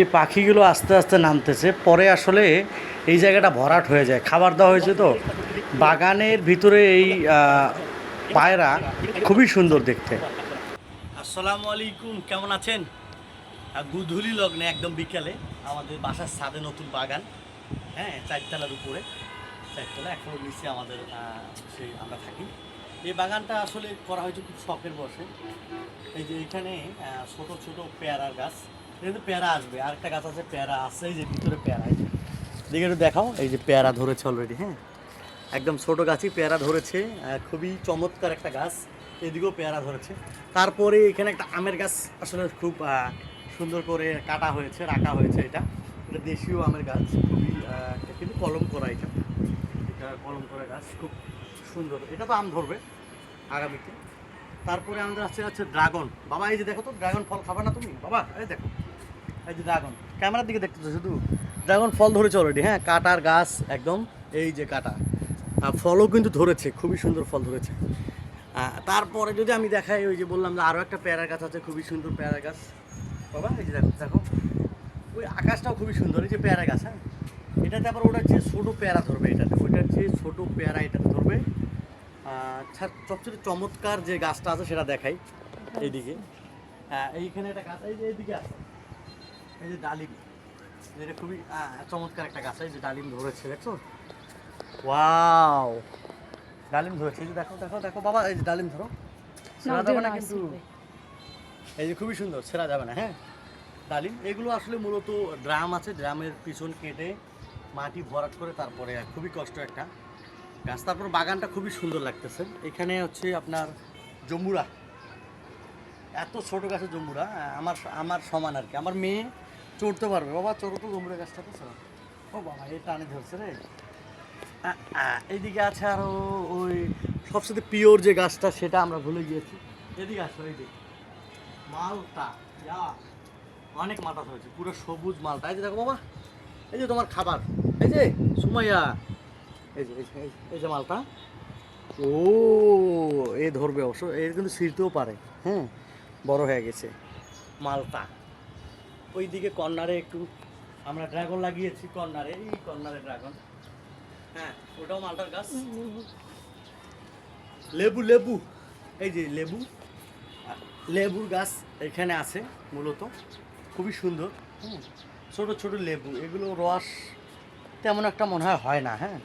এই পাখিগুলো আস্তে আস্তে নামতেছে। পরে আসলে এই জায়গাটা ভরাট হয়ে যায়। খাবার দেওয়া হয়েছে তো। বাগানের ভিতরে এই পায়রা খুবই সুন্দর দেখতে। আসসালামু আলাইকুম, কেমন আছেন? গুধুলি লগ্নে একদম বিকালে আমাদের বাসার ছাদে নতুন বাগান। হ্যাঁ চারতলার উপরে। চারতলা, এখন নিচে আমাদের সেই আমরা থাকি। এই বাগানটা আসলে করা হয়েছে খুব শখের বসে এই যে এখানে ছোট ছোট পেয়ারার গাছ। কিন্তু পেয়ারা আসবে। আরেকটা গাছ আছে, পেয়ারা আছে, এই যে ভিতরে পেয়ারা, এই। দেখে একটু দেখাও, এই যে পেয়ারা ধরেছে অলরেডি হ্যাঁ? একদম ছোট গাছই পেয়ারা ধরেছে খুবই চমৎকার একটা গাছ, এদিকেও পেয়ারা ধরেছে। তারপরে এখানে একটা আমের গাছ আসলে খুব সুন্দর করে কাটা হয়েছে, রাখা হয়েছে এটা। এটা দেশীয় আমের গাছ, খুবই কিন্তু কলম করা এটা। এটা কলম করা গাছ, খুব সুন্দর। এটা তো আম ধরবে আগামীতে। তারপরে আমাদের আছে হচ্ছে ড্রাগন বাবা, এই যে দেখো তো ড্রাগন ফল খাবে না তুমি? বাবা, এই দেখো। এই যে ড্রাগন ক্যামেরার দিকে দেখতেছো শুধু? ড্রাগন ফল ধরেছে অলরেডি হ্যাঁ? কাটার গাছ, একদম, এই যে কাটা। আর ফলও কিন্তু ধরেছে, খুবই সুন্দর ফল ধরেছে। তারপরে যদি আমি দেখাই, ওই যে বললাম যে আরও একটা পেয়ারা গাছ আছে, খুবই সুন্দর পেয়ারা গাছ। বাবা, এই যে দেখো দেখো। ওই আকাশটাও খুবই সুন্দর, এই যে পেয়ারা গাছ হ্যাঁ? এটাতে আবার ওটার যে ছোটো পেয়ারা ধরবে এটাতে ওইটার যে ছোটো পেয়ারা এটাতে ধরবে। আচ্ছা সবচেয়ে চমৎকার যে গাছটা আছে, সেটা দেখাই, এইদিকে। হ্যাঁ এইখানে একটা গাছ এইদিকে আছে। এই যে ডালিম এটা খুবই চমৎকার একটা গাছ। এই যে ডালিম ধরেছে দেখছ? ওয়াও! ডালিম ধরেছে। এই যে দেখো দেখো দেখো বাবা এই যে ডালিম ধরো। ছেঁড়া যাবে না কিন্তু। এই যে খুবই সুন্দর ছেঁড়া যাবে না হ্যাঁ? ডালিম এগুলো আসলে মূলত ড্রাম আছে। ড্রামের পিছন কেটে মাটি ভরাট করে তারপরে খুবই কষ্ট একটা গাছ। তারপর বাগানটা খুবই সুন্দর লাগতেছে। এখানে হচ্ছে আপনার জম্বুরা। এত ছোট গাছের জম্বুরা আমার আমার সমান আর কি। আমার মেয়ে চড়তে পারবে। বাবা চড়ো তো জম্বুরা গাছটাতে চড়ো ও বাবা এই টানে ধরছে রে। এইদিকে আছে আরও ওই সবচেয়ে পিওর যে গাছটা সেটা আমরা ভুলে গিয়েছি। এদিকে আসো এইদিকে মালটা ইয়া অনেক মালটা হয়েছে পুরো সবুজ মালটা। এই যে দেখো বাবা এই যে তোমার খাবার। এই যে সুমাইয়া। যে যে, এই যে, এই যে মালটা। ও এ ধরবে অবশ্য এর কিন্তু ছিঁড়তেও পারে। হ্যাঁ বড় হয়ে গেছে মালটা। ওই দিকে কর্নারে একটু আমরা ড্রাগন লাগিয়েছি কর্নারে, এই কর্নারে ড্রাগন হ্যাঁ ওটাও মালটার গাছ। লেবু লেবু, এই যে লেবু লেবুর গাছ এখানে আছে মূলত। খুবই সুন্দর, হুম, ছোট ছোট লেবু, এগুলো রস তেমন একটা মনে হয় হয় না হ্যাঁ।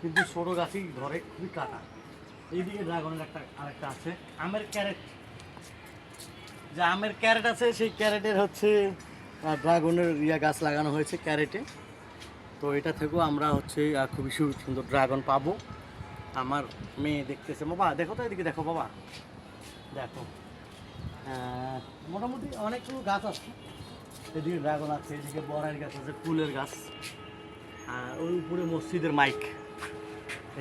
কিন্তু ছোটো গাছই ধরে, খুবই কাটা। এইদিকে ড্রাগনের একটা, আরেকটা আছে, আমের ক্যারেট। যে আমের ক্যারেট আছে, সেই ক্যারেটের হচ্ছে ড্রাগনের ইয়া গাছ লাগানো হয়েছে ক্যারেটে। তো এটা থেকেও আমরা হচ্ছে খুবই সুন্দর ড্রাগন পাবো। আমার মেয়ে দেখতেছে। বাবা, দেখো তো এদিকে দেখো, বাবা। দেখো। মোটামুটি অনেকগুলো গাছ আছে। এদিকে ড্রাগন আছে, এদিকে বড়াই গাছ আছে, ফুলের গাছ। আর ওই উপরে মসজিদের মাইক।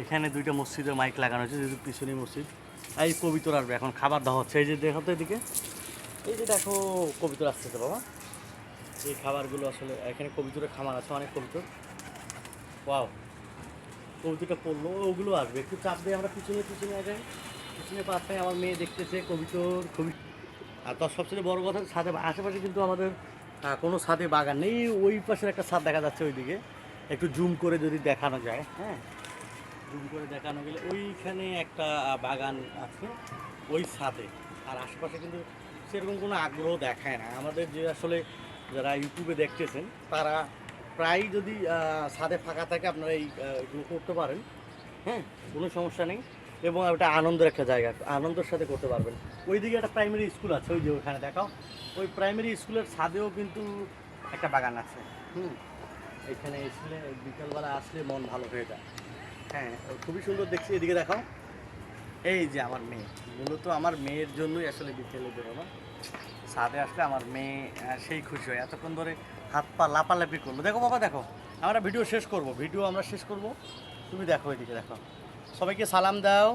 এখানে দুইটা মসজিদের মাইক লাগানো হয়েছে, যেহেতু পিছনে মসজিদ। এই কবিতর আসবে, এখন খাবার দেওয়া হচ্ছে। এই যে দেখো তো এদিকে। এই যে দেখো কবিতর আসতেছে, বাবা। এই খাবারগুলো আসলে, এখানে কবিতরের খামার আছে, অনেক কবিতর। ওয়াও কবিতরটা পড়ল, ওগুলো আসবে। একটু চাপ দিয়ে আমরা পিছনে পিছনে আগে পিছনে পাশে আমার মেয়ে দেখতেছে কবিতর খুবই আর তার সবচেয়ে বড় কথা ছাদে আশেপাশে কিন্তু আমাদের কোনো ছাদে বাগান নেই। ওই পাশের একটা ছাদ দেখা যাচ্ছে ওইদিকে। একটু জুম করে যদি দেখানো যায় হ্যাঁ? জুম করে দেখানো গেলে ওইখানে একটা বাগান আছে ওই ছাদে। আর আশেপাশে কিন্তু সেরকম কোনো আগ্রহ দেখায় না। আমাদের যে আসলে যারা ইউটিউবে দেখতেছেন তারা প্রায় যদি ছাদে ফাঁকা থাকে আপনারা এই আহ, এগুলো করতে পারেন। হ্যাঁ কোনো সমস্যা নেই। এবং ওটা আনন্দের একটা জায়গা আনন্দের সাথে করতে পারবেন। ওইদিকে একটা প্রাইমারি স্কুল আছে ওই যে ওখানে দেখাও। ওই প্রাইমারি স্কুলের ছাদেও কিন্তু একটা বাগান আছে। হুম এখানে এসলে বিকালবেলা আসলে মন ভালো হয়ে যায়। হ্যাঁ খুবই সুন্দর দেখছি এদিকে দেখাও। এই যে আমার মেয়ে মূলত আমার মেয়ের জন্যই আসলে বিকেলে বেরোনো ছাদে আসলে আমার মেয়ে সেই খুশি হয়। এতক্ষণ ধরে হাত পা লাপালাপি করল। দেখো বাবা, দেখো, আমরা ভিডিও শেষ করব। ভিডিও আমরা শেষ করব। তুমি দেখো এদিকে, দেখো। সবাইকে সালাম দাও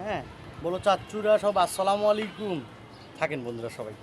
হ্যাঁ? বলো চাচ্চুরা সব আসসালামু আলাইকুম। থাকেন বন্ধুরা সবাই।